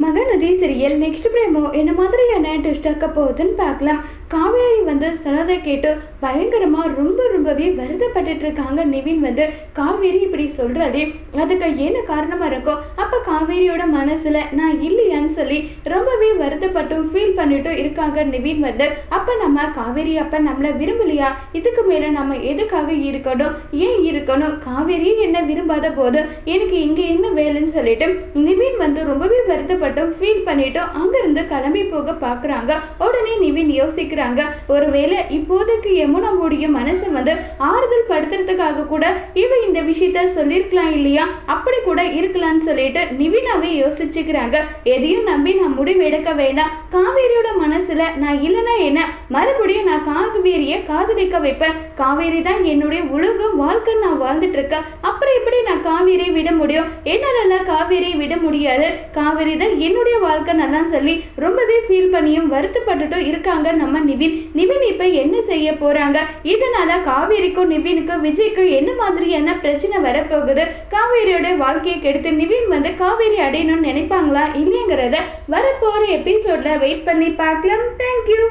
Mahanadi serial next பிரேமோ என்ன மாதிரியான twist ஆக்க போகுதுன்னு பார்க்கலாம். காவேரி வந்து சொன்னதை கேட்டு பயங்கரமாக ரொம்ப ரொம்பவே வருத்தப்பட்டுட்டு இருக்காங்க. நிவின் வந்து காவேரி இப்படி சொல்கிறாளே அதுக்கு என்ன காரணமாக இருக்கோ அப்போ காவேரியோட மனசில் நான் இல்லையான்னு சொல்லி ரொம்பவே வருத்தப்பட்டும் ஃபீல் பண்ணிட்டும் இருக்காங்க நிவின் வந்து. அப்போ நம்ம காவேரி அப்போ நம்மளை விரும்பலையா? இதுக்கு மேலே நம்ம எதுக்காக இருக்கணும்? ஏன் இருக்கணும்? காவேரி என்ன விரும்பாத போது எனக்கு இங்கே என்ன வேலைன்னு சொல்லிட்டு நிவின் வந்து ரொம்பவே கஷ்டப்பட்டும் ஃபீல் பண்ணிட்டும் அங்கேருந்து கிளம்பி போக பார்க்குறாங்க உடனே நிவின் யோசிக்கிறாங்க. ஒருவேளை இப்போதைக்கு யமுனாவுடைய மனசை வந்து ஆறுதல் படுத்துறதுக்காக கூட இவ இந்த விஷயத்த சொல்லியிருக்கலாம் இல்லையா? அப்படி கூட இருக்கலாம்னு சொல்லிட்டு நிவினாவே யோசிச்சுக்கிறாங்க. எதையும் நம்பி நான் முடிவு எடுக்க வேண்டாம். காவேரியோட மனசுல நான் இல்லைன்னா என்ன? மறுபடியும் நான் காவேரியை காதலிக்க வைப்பேன். காவேரி தான் என்னுடைய உலகம் வாழ்க்கை நான் வாழ்ந்துட்டு இருக்கேன் அப்புறம் எப்படி நான் காவேரியை விட முடியும்? என்னால காவேரியை விட முடியாது. காவேரி தான் என்னுடைய வாழ்க்கை நல்லா சொல்லி ரொம்பவே ஃபீல் பண்ணியும் வருத்தப்பட்டுட்டும் இருக்காங்க. நம்ம நிவின். நிவின் இப்போ என்ன செய்ய போறாங்க? இதனால காவேரிக்கும் நிவினுக்கும் விஜய்க்கும் என்ன மாதிரியான பிரச்சனை வரப்போகுது? காவேரியோட வாழ்க்கையை கெடுத்து நிவின் வந்து காவேரி அடையணும்னு நினைப்பாங்களா இல்லைங்கிறத வரப்போற எபிசோட்ல வெயிட் பண்ணி பார்க்கலாம். தேங்க்யூ